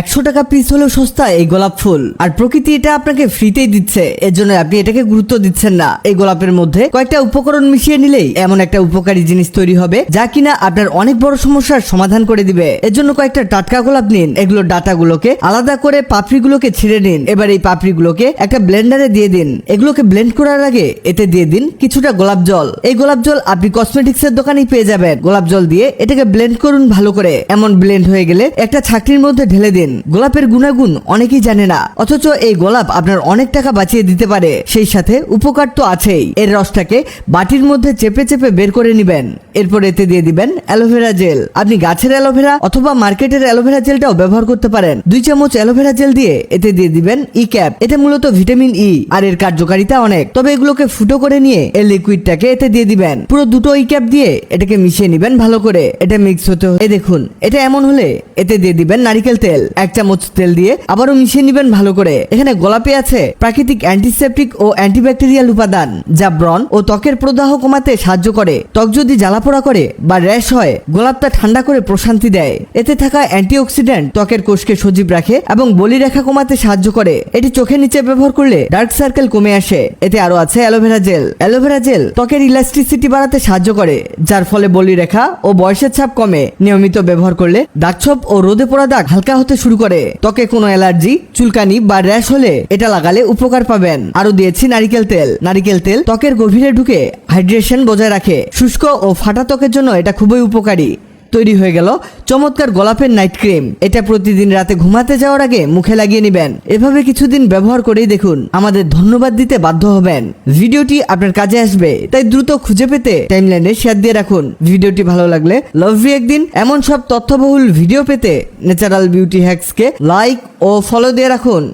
একশো টাকা পিস হলেও সস্তা এই গোলাপ ফুল। আর প্রকৃতি এটা আপনাকে ফ্রিতেই দিচ্ছে। এর জন্য আপনি এটাকে গুরুত্ব দিচ্ছেন না। এই গোলাপের মধ্যে কয়েকটা উপকরণ মিশিয়ে নিলেই এমন একটা উপকারী জিনিস তৈরি হবে, যা কিনা আপনার অনেক বড় সমস্যার সমাধান করে দিবে। এর জন্য কয়েকটা টাটকা গোলাপ নিন। এগুলোর ডাটাগুলোকে আলাদা করে পাপড়িগুলোকে ছিঁড়ে নিন। এবার এই পাপড়িগুলোকে একটা ব্লেন্ডারে দিয়ে দিন। এগুলোকে ব্লেন্ড করার আগে এতে দিয়ে দিন কিছুটা গোলাপ জল। এই গোলাপ জল আপনি কসমেটিক্স এর দোকানেই পেয়ে যাবেন। গোলাপ জল দিয়ে এটাকে ব্লেন্ড করুন ভালো করে। এমন ব্লেন্ড হয়ে গেলে একটা ছাকনির মধ্যে ঢেলে দিন। গোলাপের গুণাগুণ অনেকেই জানে না। অথচ এই গোলাপ আপনার অনেক টাকা বাঁচিয়ে দিতে পারে। সেই সাথে উপকার তো আছেই। এর রসটাকে বাটির মধ্যে চেপে চেপে বের করে নিবেন। এরপর এতে দিয়ে দিবেন অ্যালোভেরা জেল। আপনি গাছের অ্যালোভেরা অথবা মার্কেটের অ্যালোভেরা জেলটাও ব্যবহার করতে পারেন। দুই চামচ অ্যালোভেরা জেল দিয়ে এতে দিয়ে দিবেন ই ক্যাপ এটা মূলত ভিটামিন ই আর এর কার্যকারিতা অনেক। তবে এগুলোকে ফুটো করে নিয়ে এর লিকুইডটাকে এতে দিয়ে দিবেন। পুরো দুটো ই ক্যাপ দিয়ে এটাকে মিশিয়ে নিবেন ভালো করে। এটা মিক্স হতে এই দেখুন, এটা এমন হলে এতে দিয়ে দিবেন নারিকেল তেল। এক চামচ তেল দিয়ে আবারও মিশিয়ে নিবেন ভালো করে। এখানে গোলাপে আছে, প্রাকৃতিক অ্যান্টিসেপটিক ও অ্যান্টিব্যাকটেরিয়াল উপাদান, যা ব্রণ ও ত্বকের প্রদাহ কমাতে সাহায্য করে। ত্বক যদি জ্বালাপোড়া করে বা র্যাশ হয়, গোলাপটা ঠান্ডা করে প্রশান্তি দেয়। এতে থাকা অ্যান্টিঅক্সিডেন্ট ত্বকের কোষকে সজীব রাখে এবং বলিরেখা কমাতে সাহায্য করে। এটি চোখের নিচে ব্যবহার করলে ডার্ক সার্কেল কমে আসে। এতে আরও আছে aloe vera gel. Aloe vera gel ত্বকের ইলাস্টিসিটি বাড়াতে সাহায্য করে, যার ফলে বলিরেখা ও বয়সের ছাপ কমে। নিয়মিত ব্যবহার করলে দাগছোপ ও রোদে পোড়া দাগ হালকা হতে শুরু করে। ত্বকে কোনো অ্যালার্জি, চুলকানি বা র্যাশ হলে এটা লাগালে উপকার পাবেন। আরও দিয়েছি নারিকেল তেল। নারিকেল তেল ত্বকের গভীরে ঢুকে হাইড্রেশন বজায় রাখে। শুষ্ক ও ফাটা ত্বকের জন্য এটা খুবই উপকারী। তৈরি হয়ে গেল চমৎকার গোলাপের নাইট ক্রিম। এটা প্রতিদিন রাতে ঘুমাতে যাওয়ার আগে মুখে লাগিয়ে নেবেন। এভাবে কিছুদিন ব্যবহার করেই দেখুন আমাদের ধন্যবাদ দিতে বাধ্য হবেন। ভিডিওটি আপনার কাজে আসবে, তাই দ্রুত খুঁজে পেতে টাইমলাইনে শেয়ার দিয়ে রাখুন। ভিডিওটি ভালো লাগলে লাভ ইউ একদিন। এমন সব তথ্যবহুল ভিডিও পেতে ন্যাচারাল বিউটি হ্যাক্সকে লাইক ও ফলো দিয়ে রাখুন।